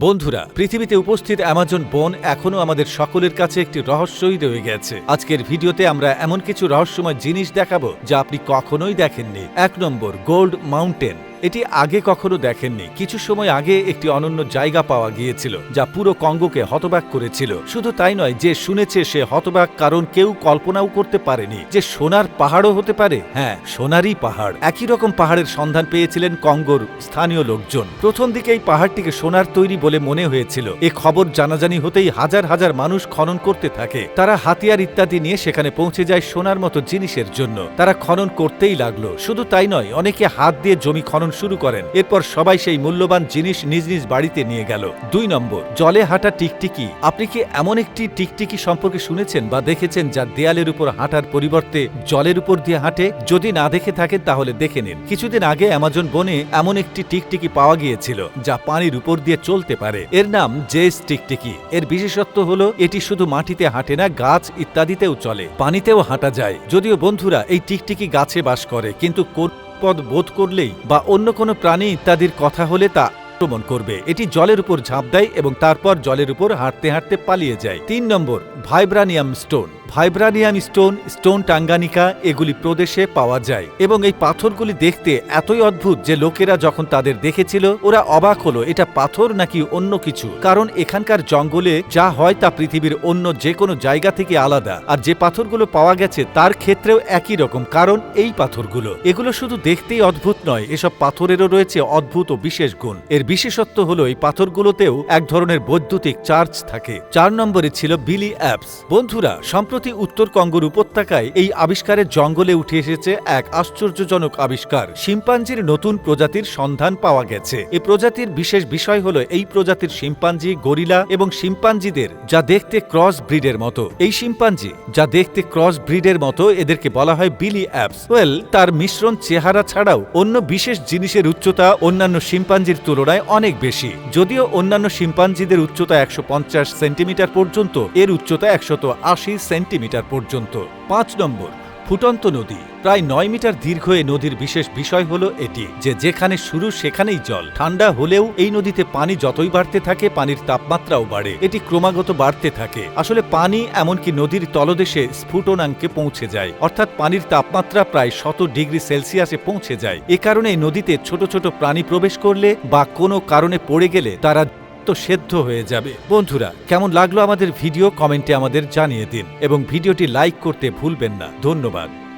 বন্ধুরা, পৃথিবীতে উপস্থিত অ্যামাজন বন এখনও আমাদের সকলের কাছে একটি রহস্যই রয়ে গেছে। আজকের ভিডিওতে আমরা এমন কিছু রহস্যময় জিনিস দেখাবো যা আপনি কখনোই দেখেননি। এক নম্বর, গোল্ড মাউন্টেন। এটি আগে কখনো দেখেননি। কিছু সময় আগে একটি অনন্য জায়গা পাওয়া গিয়েছিল, যা পুরো কঙ্গোকে হতবাক করেছিল। শুধু তাই নয়, যে শুনেছে সে হতবাক কারণ কেউ কল্পনাও করতে পারেনি যে সোনার পাহাড়ও হতে পারে। হ্যাঁ সোনারই পাহাড়। একই রকম পাহাড়ের সন্ধান পেয়েছিলেন কঙ্গোর স্থানীয় লোকজন। প্রথম দিকে এই পাহাড়টিকে সোনার তৈরি বলে মনে হয়েছিল। এ খবর জানাজানি হতেই হাজার হাজার মানুষ খনন করতে থাকে। তারা হাতিয়ার ইত্যাদি নিয়ে সেখানে পৌঁছে যায় সোনার মতো জিনিসের জন্য। তারা খনন করতেই লাগল। শুধু তাই নয়, অনেকে হাত দিয়ে জমি খনন শুরু করেন। এরপর সবাই সেই মূল্যবান জিনিস নিজ নিজ বাড়িতে নিয়ে গেল। দুই নম্বর, জলে হাঁটা টিকটিকি। আপনি কি এমন একটি টিকটিকি সম্পর্কে শুনেছেন বা দেখেছেন যা দেয়ালের উপর হাঁটার পরিবর্তে জলের উপর দিয়ে হাঁটে? যদি না দেখে থাকেন, তাহলে দেখে নিন। কিছুদিন আগে অ্যামাজন বনে এমন একটি টিকটিকি পাওয়া গিয়েছিল, যা পানির উপর দিয়ে চলতে পারে। এর নাম জেস টিকটিকি। এর বিশেষত্ব হলো, এটি শুধু মাটিতে হাঁটে না, গাছ ইত্যাদিতেও চলে। পানিতেও হাঁটা যায়। যদিও বন্ধুরা, এই টিকটিকি গাছে বাস করে, কিন্তু কোন পদ বোধ করলেই বা অন্য কোনো প্রাণী ইত্যাদির কথা হলে তা আক্রমণ করবে। এটি জলের উপর ঝাঁপ দেয় এবং তারপর জলের উপর হাঁটতে হাঁটতে পালিয়ে যায়। তিন নম্বর, vibranium stone. Vibranium stone stone Tanganyika এগুলি প্রদেশে পাওয়া যায়। এবং এই পাথরগুলি দেখতে এতই অদ্ভুত যে লোকেরা যখন তাদের দেখেছিল, ওরা অবাক হলো, এটা পাথর নাকি অন্য কিছু? কারণ এখানকার জঙ্গলে যা হয় তা পৃথিবীর অন্য যে কোনো জায়গা থেকে আলাদা। আর যে পাথরগুলো পাওয়া গেছে, তার ক্ষেত্রেও একই রকম, কারণ এই পাথরগুলো। এগুলো শুধু দেখতেই অদ্ভুত নয়, এসব পাথরেরও রয়েছে অদ্ভুত ও বিশেষ গুণ। এর বিশেষত্ব হলো, এই পাথরগুলোতেও এক ধরনের বৈদ্যুতিক চার্জ থাকে। চার নম্বরে ছিল বিলি অ্যাপস। বন্ধুরা, সম্প্রতি উত্তর কঙ্গোর উপত্যকায় এই আবিষ্কারের জঙ্গলে উঠে এসেছে এক আশ্চর্যজনক আবিষ্কার। শিম্পাঞ্জির নতুন প্রজাতির সন্ধান পাওয়া গেছে। এই প্রজাতির বিশেষ বিষয় হলো এই প্রজাতির শিম্পাঞ্জি গরিলা এবং শিম্পাঞ্জিদের, যা দেখতে ক্রস ব্রিডের মতো। এই শিম্পাঞ্জি, যা দেখতে ক্রস ব্রিডের মতো, এদেরকে বলা হয় বিলি অ্যাপস। ওয়েল, তার মিশ্রণ চেহারা ছাড়াও অন্য বিশেষ জিনিসের উচ্চতা অন্যান্য শিম্পাঞ্জির তুলনায় অনেক বেশি। যদিও অন্যান্য শিম্পাঞ্জিদের উচ্চতা একশো পঞ্চাশ সেন্টিমিটার পর্যন্ত, এর উচ্চতা একশত আশি সেন্টিমিটার পর্যন্ত। পাঁচ নম্বর, ফুটন্ত নদী। প্রায় নয় মিটার দীর্ঘ এই নদীর বিশেষ বিষয় হলো এটি, যে যেখানে শুরু সেখানেই জল। ঠান্ডা হলেও এই নদীতে পানি যতই বাড়তে থাকে, পানির তাপমাত্রাও বাড়ে। এটি ক্রমাগত বাড়তে থাকে। আসলে পানি এমনকি নদীর তলদেশে স্ফুটনাঙ্কে পৌঁছে যায়। অর্থাৎ পানির তাপমাত্রা প্রায় শত ডিগ্রি সেলসিয়াসে পৌঁছে যায়। এ কারণে নদীতে ছোট ছোট প্রাণী প্রবেশ করলে বা কোনো কারণে পড়ে গেলে তারা সেদ্ধ হয়ে যাবে। বন্ধুরা, কেমন লাগল আমাদের ভিডিও? কমেন্টে আমাদের জানিয়ে দিন। এবং ভিডিওটি লাইক করতে ভুলবেন না। ধন্যবাদ।